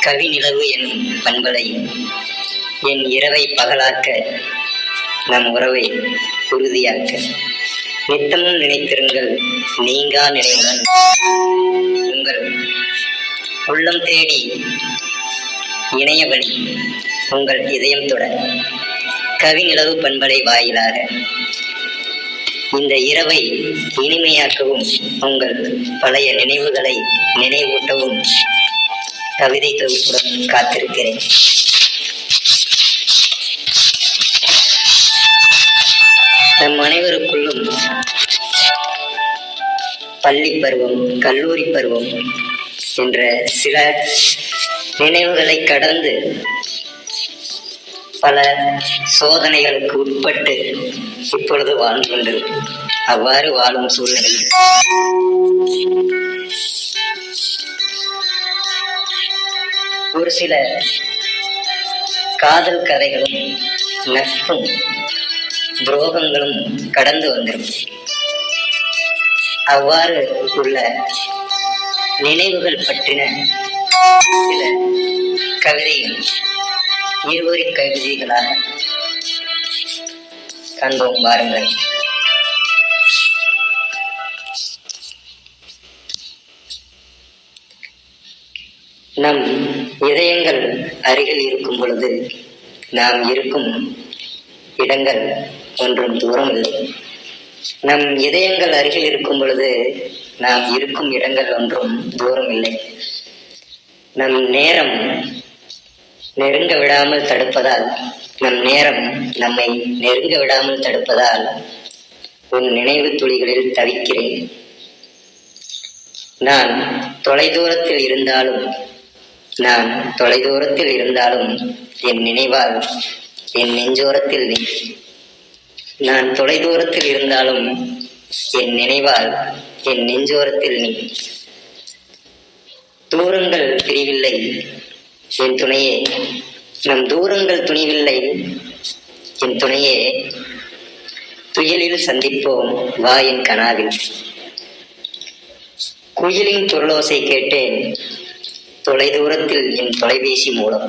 கவி நிலவு பண்பலை என் இரவை பகலாக்க நம் உறவை உறுதியாக்க. நித்தமும் நினைத்திருங்கள் நீங்கா நினைவுடன். உங்கள் உள்ளம் தேடி இணைய வழி உங்கள் இதயம் தொட. கவிநிலவு பண்பலை வாயிலாக இந்த இரவை இனிமையாக்கவும் உங்கள் பழைய நினைவுகளை நினைவூட்டவும். கவிதை தொகுப்புடன் காத்திருக்கிறேன். நம் அனைவருக்குள்ளும் பள்ளி பருவம் கல்லூரி பருவம் என்ற சில நினைவுகளை கடந்து பல சோதனைகளுக்கு உட்பட்டு இப்பொழுது வாழ்ந்து கொண்டிருக்கும் அவ்வாறு வாழும் சூழ்நிலை ஒரு சில காதல் கதைகளும் நட்பும் துரோகங்களும் கடந்து வந்திருக்கும். அவ்வாறு உள்ள நினைவுகள் பற்றின சில கவிதைகள் இருவரி கவிதைகளாக காண்போம் வாருங்கள் நம் இதயங்கள் அருகில் இருக்கும் பொழுது நாம் இருக்கும் இடங்கள் ஒன்றும் தூரம் இல்லை நம் இதயங்கள் அருகில் இருக்கும் பொழுது நாம் இருக்கும் இடங்கள் ஒன்றும் தூரம் இல்லை நம் நேரம் நெருங்க விடாமல் தடுப்பதால் நம் நேரம் நம்மை நெருங்க விடாமல் தடுப்பதால் உன் நினைவு துளிகளில் தவிக்கிறேன். நான் தொலைதூரத்தில் இருந்தாலும் நான் தொலைதூரத்தில் இருந்தாலும் என் நினைவால் என் நெஞ்சோரத்தில் நீ. நான் தொலைதூரத்தில் இருந்தாலும் என் நினைவால் என் நெஞ்சோரத்தில் நீ. தூரங்கள் பிரிவில்லை என் துணையே. நம் தூரங்கள் துணிவில்லை என் துணையே. துயலில் சந்திப்போம் வா என் கனாவில். குயிலின் துரலோசை கேட்டேன் தொலைதூரத்தில் என் தொலைபேசி மூலம்